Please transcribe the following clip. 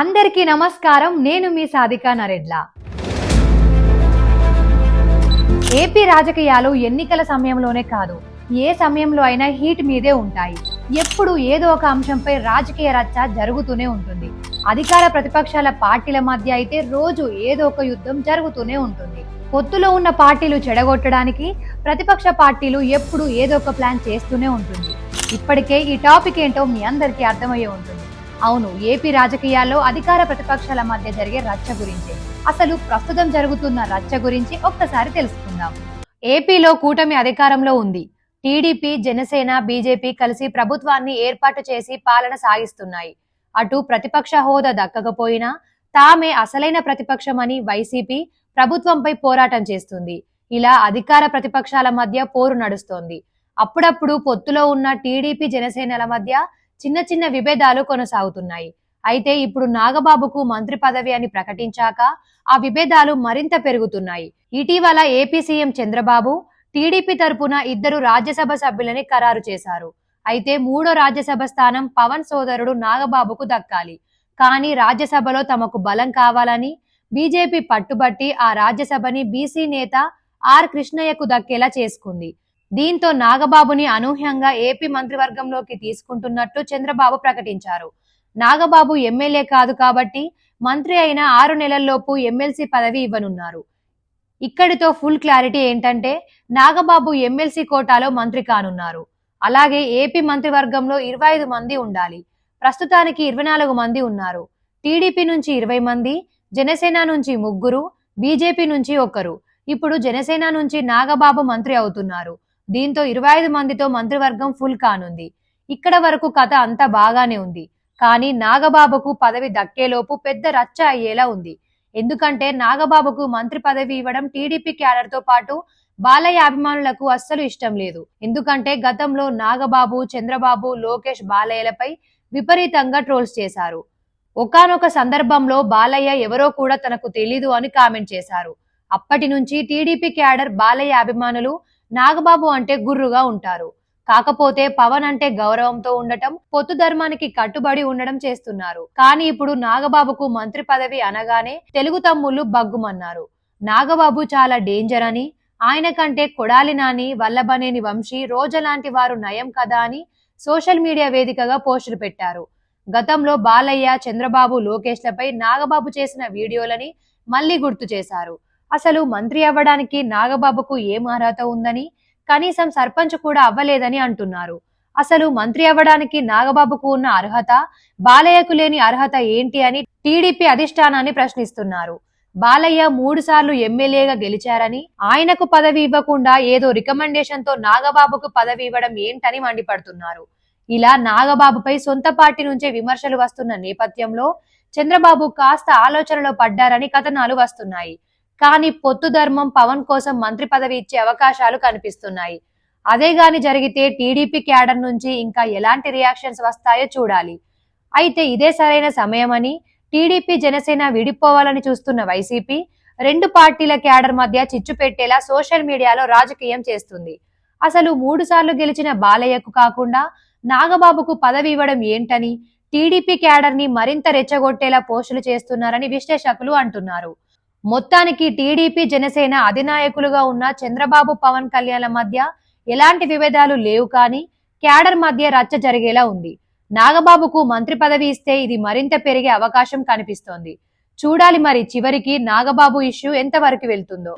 అందరికీ నమస్కారం. నేను మీ సాధికా నరెడ్ల ఏపీ రాజకీయాలు ఎన్నికల సమయంలోనే కాదు ఏ సమయంలో అయినా హీట్ మీదే ఉంటాయి. ఎప్పుడు ఏదో ఒక అంశంపై రాజకీయ రచ్చ జరుగుతూనే ఉంటుంది. అధికార ప్రతిపక్షాల పార్టీల మధ్య అయితే రోజు ఏదో ఒక యుద్ధం జరుగుతూనే ఉంటుంది. పొత్తులో ఉన్న పార్టీలు చెడగొట్టడానికి ప్రతిపక్ష పార్టీలు ఎప్పుడు ఏదో ఒక ప్లాన్ చేస్తూనే ఉంటుంది. ఇప్పటికే ఈ టాపిక్ ఏంటో మీ అందరికీ అర్థమయ్యే ఉంటుంది. అవును ఏపీ రాజకీయాల్లో అధికార ప్రతిపక్షాల మధ్య జరిగే రచ్చ గురించి. అసలు ప్రస్తుతం జరుగుతున్న రచ్చ గురించి ఒక్కసారి తెలుసుకుందాం. ఏపీలో కూటమి అధికారంలో ఉంది. టీడీపీ జనసేన బీజేపీ కలిసి ప్రభుత్వాన్ని ఏర్పాటు చేసి పాలన సాగిస్తున్నాయి. అటు ప్రతిపక్ష హోదా దక్కకపోయినా తామే అసలైన ప్రతిపక్షమని వైసీపీ ప్రభుత్వంపై పోరాటం చేస్తుంది. ఇలా అధికార ప్రతిపక్షాల మధ్య పోరు నడుస్తోంది. అప్పుడప్పుడు పొత్తులో ఉన్న టీడీపీ జనసేనల మధ్య చిన్న చిన్న విభేదాలు కొనసాగుతున్నాయి. అయితే ఇప్పుడు నాగబాబుకు మంత్రి పదవి అని ప్రకటించాక ఆ విభేదాలు మరింత పెరుగుతున్నాయి. ఇటీవల ఏపీ సీఎం చంద్రబాబు టీడీపీ తరపున ఇద్దరు రాజ్యసభ సభ్యులని ఖరారు చేశారు. అయితే మూడో రాజ్యసభ స్థానం పవన్ సోదరుడు నాగబాబుకు దక్కాలి. కానీ రాజ్యసభలో తమకు బలం కావాలని బీజేపీ పట్టుబట్టి ఆ రాజ్యసభని బీసీ నేత ఆర్ కృష్ణయ్యకు దక్కేలా చేసుకుంది. దీంతో నాగబాబుని అనూహ్యంగా ఏపీ మంత్రివర్గంలోకి తీసుకుంటున్నట్టు చంద్రబాబు ప్రకటించారు. నాగబాబు ఎమ్మెల్యే కాదు కాబట్టి మంత్రి అయిన ఆరు నెలల్లోపు ఎమ్మెల్సీ పదవి ఇవ్వనున్నారు. ఇక్కడితో ఫుల్ క్లారిటీ ఏంటంటే నాగబాబు ఎమ్మెల్సీ కోటాలో మంత్రి కానున్నారు. అలాగే ఏపీ మంత్రివర్గంలో ఇరవై ఐదు మంది ఉండాలి. ప్రస్తుతానికి ఇరవై నాలుగు మంది ఉన్నారు. టీడీపీ నుంచి ఇరవై మంది జనసేన నుంచి ముగ్గురు బీజేపీ నుంచి ఒకరు. ఇప్పుడు జనసేన నుంచి నాగబాబు మంత్రి అవుతున్నారు. దీంతో ఇరవై ఐదు మందితో మంత్రివర్గం ఫుల్ కానుంది. ఇక్కడ వరకు కథ అంతా బాగానే ఉంది. కానీ నాగబాబుకు పదవి దక్కేలోపు పెద్ద రచ్చ అయ్యేలా ఉంది. ఎందుకంటే నాగబాబుకు మంత్రి పదవి ఇవ్వడం టీడీపీ క్యాడర్తో పాటు బాలయ్య అభిమానులకు అస్సలు ఇష్టం లేదు. ఎందుకంటే గతంలో నాగబాబు చంద్రబాబు లోకేష్ బాలయ్యలపై విపరీతంగా ట్రోల్స్ చేశారు. ఒకానొక సందర్భంలో బాలయ్య ఎవరో కూడా తనకు తెలీదు అని కామెంట్ చేశారు. అప్పటి నుంచి టీడీపీ క్యాడర్ బాలయ్య అభిమానులు నాగబాబు అంటే గుర్రుగా ఉంటారు. కాకపోతే పవన్ అంటే గౌరవంతో ఉండటం పొత్తు ధర్మానికి కట్టుబడి ఉండడం చేస్తున్నారు. కానీ ఇప్పుడు నాగబాబుకు మంత్రి పదవి అనగానే తెలుగు తమ్ముళ్ళు బగ్గుమన్నారు. నాగబాబు చాలా డేంజర్ అని ఆయన కంటే కొడాలి నాని వల్లభనేని వంశీ రోజలాంటి వారు నయం కదా అని సోషల్ మీడియా వేదికగా పోస్టులు పెట్టారు. గతంలో బాలయ్య చంద్రబాబు లోకేష్లపై నాగబాబు చేసిన వీడియోలని మళ్ళీ గుర్తు చేశారు. అసలు మంత్రి అవ్వడానికి నాగబాబుకు ఏం అర్హత ఉందని కనీసం సర్పంచ్ కూడా అవ్వలేదని అంటున్నారు. అసలు మంత్రి అవ్వడానికి నాగబాబుకు ఉన్న అర్హత బాలయ్యకు లేని అర్హత ఏంటి అని టీడీపీ అధిష్టానాన్ని ప్రశ్నిస్తున్నారు. బాలయ్య మూడు సార్లు ఎమ్మెల్యేగా గెలిచారని ఆయనకు పదవి ఇవ్వకుండా ఏదో రికమెండేషన్తో నాగబాబుకు పదవి ఇవ్వడం ఏంటని మండిపడుతున్నారు. ఇలా నాగబాబుపై సొంత పార్టీ నుంచే విమర్శలు వస్తున్న నేపథ్యంలో చంద్రబాబు కాస్త ఆలోచనలో పడ్డారని కథనాలు వస్తున్నాయి. కానీ పొత్తు ధర్మం పవన్ కోసం మంత్రి పదవి ఇచ్చే అవకాశాలు కనిపిస్తున్నాయి. అదే గాని జరిగితే టీడీపీ క్యాడర్ నుంచి ఇంకా ఎలాంటి రియాక్షన్స్ వస్తాయో చూడాలి. అయితే ఇదే సరైన సమయమని టీడీపీ జనసేన విడిపోవాలని చూస్తున్న వైసీపీ రెండు పార్టీల క్యాడర్ మధ్య చిచ్చు పెట్టేలా సోషల్ మీడియాలో రాజకీయం చేస్తుంది. అసలు మూడు సార్లు గెలిచిన బాలయ్యకు కాకుండా నాగబాబుకు పదవి ఇవ్వడం ఏంటని టీడీపీ క్యాడర్ని మరింత రెచ్చగొట్టేలా పోస్టులు చేస్తున్నారని విశ్లేషకులు అంటున్నారు. మొత్తానికి టీడీపీ జనసేన అధినాయకులుగా ఉన్న చంద్రబాబు పవన్ కళ్యాణ్ల మధ్య ఎలాంటి విభేదాలు లేవు కానీ క్యాడర్ మధ్య రచ్చ జరిగేలా ఉంది. నాగబాబుకు మంత్రి పదవి ఇస్తే ఇది మరింత పెరిగే అవకాశం కనిపిస్తోంది. చూడాలి మరి చివరికి నాగబాబు ఇష్యూ ఎంతవరకు వెళ్తుందో.